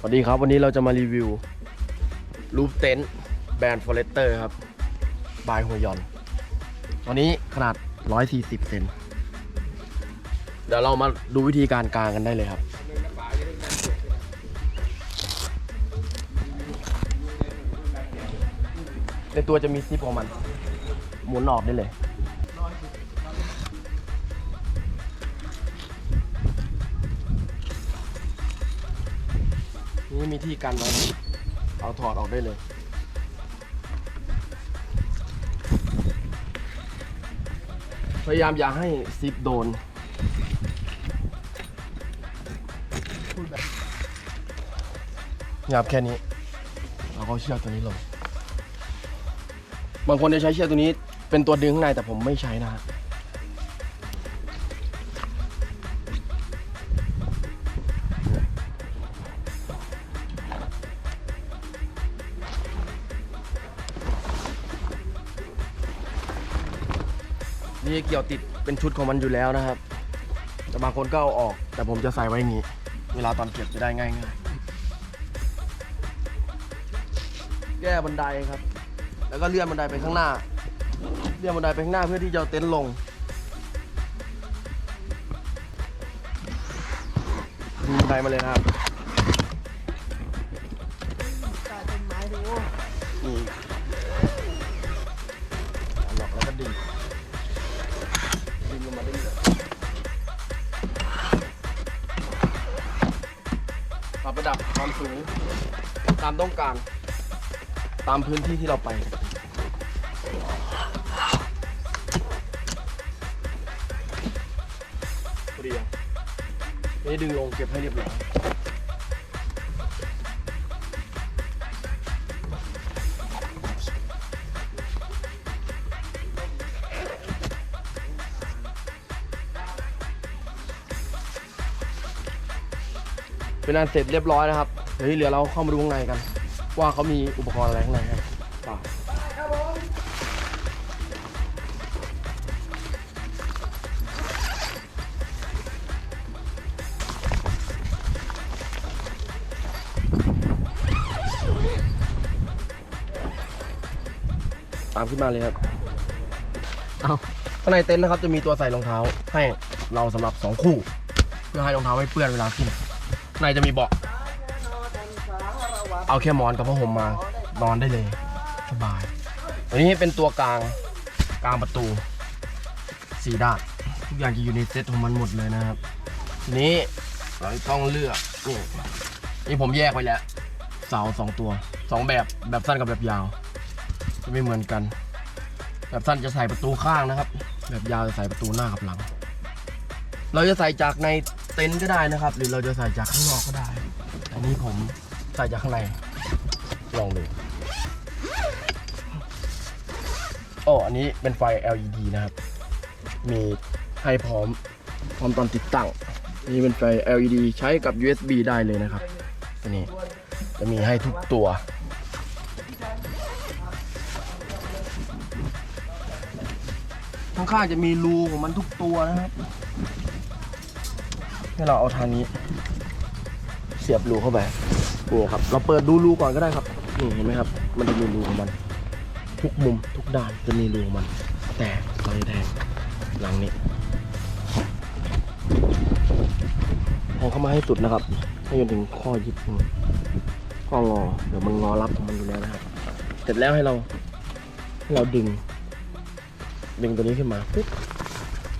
สวัสดีครับวันนี้เราจะมารีวิวรูปเต็นท์แบรนด์ฟอเรสเตอร์ครับบายหัวยอนวันนี้ขนาด 140 เซนเดี๋ยวเรามาดูวิธีการกางกันได้เลยครับ ในตัวจะมีซิปของมัน หมุนออกได้เลย นี่มีที่กันไว้เอาถอดออกได้เลย พยายามอย่าให้ซิปโดนหยาบแค่นี้เราก็เชือกตัวนี้ลง บางคนจะใช้เชือกตัวนี้เป็นตัวดึงข้างในแต่ผมไม่ใช้นะฮะ นี่เกี่ยวติดเป็นชุดของมันอยู่แล้วนะครับ แต่บางคนก็เอาออก แต่ผมจะใส่ไว้อย่างนี้ เวลาตอนเก็บจะได้ง่ายๆแก้บันไดครับ แล้วก็เลื่อนบันไดไปข้างหน้า เลื่อนบันไดไปข้างหน้าเพื่อที่จะเต็นท์ลงบันไดมาเลยนะครับ ตามต้องการ ตามพื้นที่ที่เราไปพอดีอะนี่ดึงลงเก็บให้เรียบร้อยเป็นอันเสร็จเรียบร้อยนะครับ เดี๋ยวที่เหลือเราเข้ามาดูข้างในกัน ว่าเขามีอุปกรณ์อะไรข้างในให้เปล่าตามขึ้นมาเลยครับเอาข้างในเต็นท์นะครับจะมีตัวใส่รองเท้าให้เราสำหรับ 2 คู่ เพื่อให้รองเท้าไม่เปื้อนเวลาขึ้นข้างในจะมีเบาะ เอาแค่หมอนกับผ้าห่มมานอนได้เลย สบายอันนี้เป็นตัวกลางกลางประตูสี่ด้านทุกอย่างจะอยู่ในเซ็ตของมันหมดเลยนะครับทีนี้เราต้องเลือกนี่นี่ผมแยกไว้แล้วเสาสองตัวสองแบบแบบสั้นกับแบบยาว จะไม่เหมือนกัน แบบสั้นจะใส่ประตูข้างนะครับ แบบยาวจะใส่ประตูหน้ากับหลัง เราจะใส่จากในเต็นท์ก็ได้นะครับ หรือเราจะใส่จากข้างนอกก็ได้ อันนี้ผม ใส่จากข้างใน ลองดูโอ้อันนี้เป็นไฟ LED นะครับ มีให้พร้อม พร้อมตอนติดตั้ง นี่เป็นไฟ LED ใช้กับ USB ได้เลยนะครับอันนี้จะมีให้ทุกตัว ข้างๆจะมีรูของมันทุกตัวนะครับ ให้เราเอาทางนี้ เสียบรูเข้าไป โอ้ครับ เราเปิดดูรูก่อนก็ได้ครับนี่เห็นไหมครับ มันจะมีรูของมัน ทุกมุมทุกด้านจะมีรูของมัน แต่เราจะแทงหลังนี้แทงเข้ามาให้สุดนะครับให้จนถึงข้อยึดมือข้องอเดี๋ยวมันงอรับของมันอยู่แล้วนะครับ เสร็จแล้วให้เราให้เราดึง ดึงตัวนี้ขึ้นมาปุ๊บ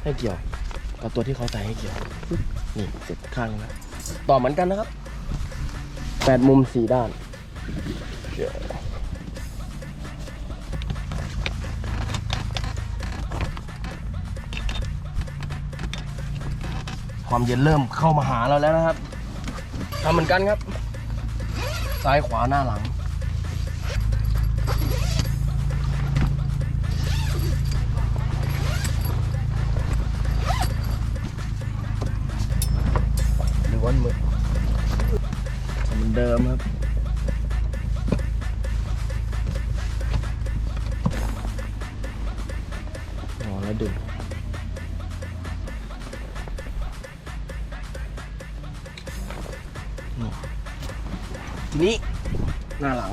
ให้เกี่ยว กับตัวที่เขาใส่ให้เกี่ยวปุ๊บนี่เสร็จข้างแล้วต่อเหมือนกันนะครับ แปดมุมสี่ด้าน ความเย็นเริ่มเข้ามาหาเราแล้วนะครับทำเหมือนกันครับ ซ้ายขวาหน้าหลัง ทีนี้หน้าหลัง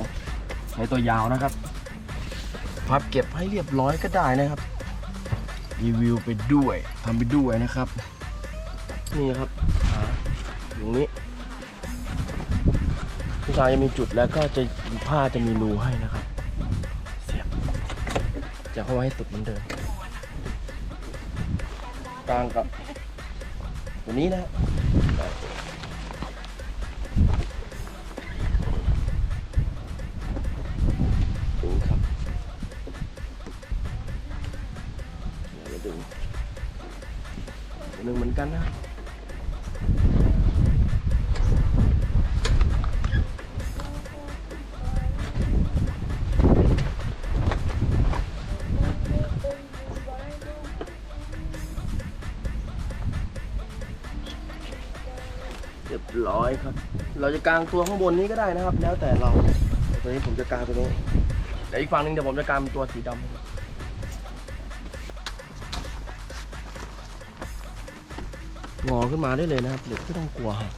ใช้ตัวยาวนะครับ พับเก็บให้เรียบร้อยก็ได้นะครับ รีวิวไปด้วยทำไปด้วยนะครับ นี่ครับขาอยู่ตรงนี้ผู้ชายจะมีจุดแล้วก็จะผ้าจะมีรูให้นะครับ เสียบจะเข้าไว้ให้สุดเหมือนเดิมกลางกับตัวนี้นะดึง เดี๋ยวดึงดึงเหมือนกันนะเรียบร้อยครับ เราจะกางตัวข้างบนนี้ก็ได้นะครับ แล้วแต่เราต่ตัวนี้ผมจะกางตัวนี้แต่อีกฝั่งหนึ่งเดี๋ยวผมจะกางตัวสีดำ งอขึ้นมาได้เลยนะครับ เด็กไม่ต้องกลัวครับ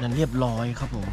นั่นเรียบร้อยครับผม